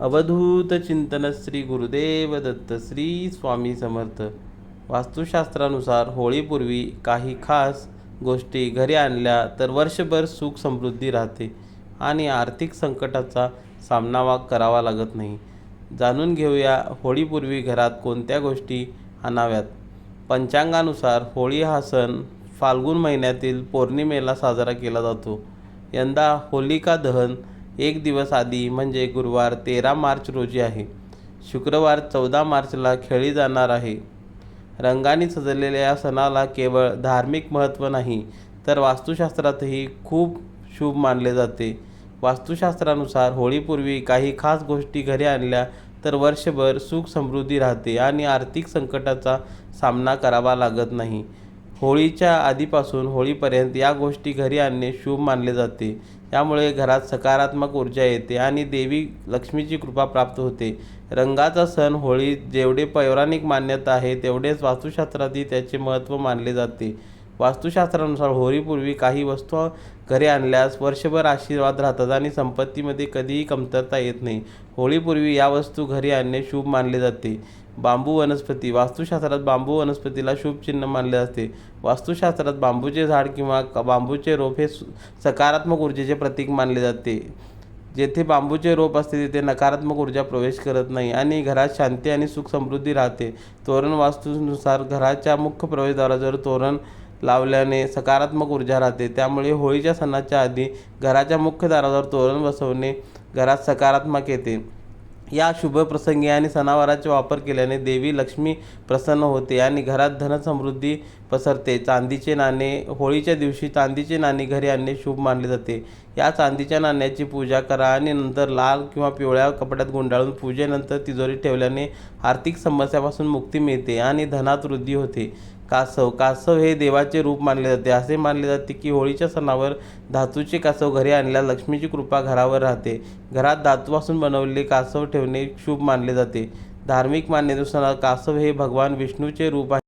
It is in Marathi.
अवधूत चिंतन श्री गुरुदेव दत्त श्री स्वामी समर्थ. वास्तुशास्त्रानुसार होळीपूर्वी काही खास गोष्टी घरी आणल्या तर वर्षभर सुख समृद्धी राहते आणि आर्थिक संकटाचा सामना वा करावा लागत नाही. जाणून घेऊया होळीपूर्वी घरात कोणत्या गोष्टी आणाव्यात. पंचांगानुसार होळी हा सण फाल्गुन महिन्यातील पौर्णिमेला साजरा केला जातो. यंदा होलिका दहन एक दिवस आधी म्हणजे गुरुवार तेरा मार्च रोजी आहे. शुक्रवार चौदा मार्चला खेळली जाणार आहे. रंगाने सजलेल्या या सणाला केवळ धार्मिक महत्त्व नाही तर वास्तुशास्त्रातही खूप शुभ मानले जाते. वास्तुशास्त्रानुसार होळीपूर्वी काही खास गोष्टी घरी आणल्या तर वर्षभर सुख समृद्धी राहते आणि आर्थिक संकटाचा सामना करावा लागत नाही. होळीच्या आधीपासून होळीपर्यंत या गोष्टी घरी आणणे शुभ मानले जाते. यामुळे घरात सकारात्मक ऊर्जा येते आणि देवी लक्ष्मीची कृपा प्राप्त होते. रंगाचा सण होळी जेवढे पौराणिक मान्यता आहे तेवढेच वास्तुशास्त्रातही त्याचे महत्त्व मानले जाते. वास्तुशास्त्रानुसार होळीपूर्वी काही वस्तू घरी आणल्यास वर्षभर आशीर्वाद राहतात आणि संपत्तीमध्ये कधीही कमतरता येत नाही. होळीपूर्वी या वस्तू घरी आणणे शुभ मानले जाते. बांबू वनस्पती. वास्तुशास्त्रात बांबू वनस्पतीला शुभ चिन्ह मानले जाते. वास्तुशास्त्रात बांबूचे झाड किंवा बांबूचे रोप हे सकारात्मक ऊर्जेचे प्रतीक मानले जाते. जेथे बांबूचे रोप असते तिथे नकारात्मक ऊर्जा प्रवेश करत नाही आणि घरात शांती आणि सुख समृद्धी राहते. तोरण वास्तूनुसार घराच्या मुख्य प्रवेशद्वाराजवळ तोरण लावल्याने सकारात्मक ऊर्जा राहते. त्यामुळे होळीच्या सणाच्या आधी घराच्या मुख्य दारावर तोरण बसवणे घरात सकारात्मक येते. या शुभ प्रसंगी आणि सणावाराचा वापर केल्याने देवी लक्ष्मी प्रसन्न होते आणि घरात धनसमृद्धी पसरते. चांदीचे नाणे होळीच्या दिवशी चांदीचे नाणे घरी आणणे शुभ मानले जाते. या चांदीच्या नाण्याची पूजा करा आणि नंतर लाल किंवा पिवळ्या कपड्यात गुंडाळून पूजेनंतर तिजोरी ठेवल्याने आर्थिक समस्यापासून मुक्ती मिळते आणि धनात वृद्धी होते. कासव कासव हे देवाचे रूप मानले जाते. असे मानले जाते की होळीच्या सणावर धातूचे कासव घरी आणल्या लक्ष्मीची कृपा घरावर राहते. घरात धातूपासून बनवलेले कासव ठेवणे शुभ मानले जाते. धार्मिक मान्यतेनुसार कासव हे भगवान विष्णूचे रूप आहे.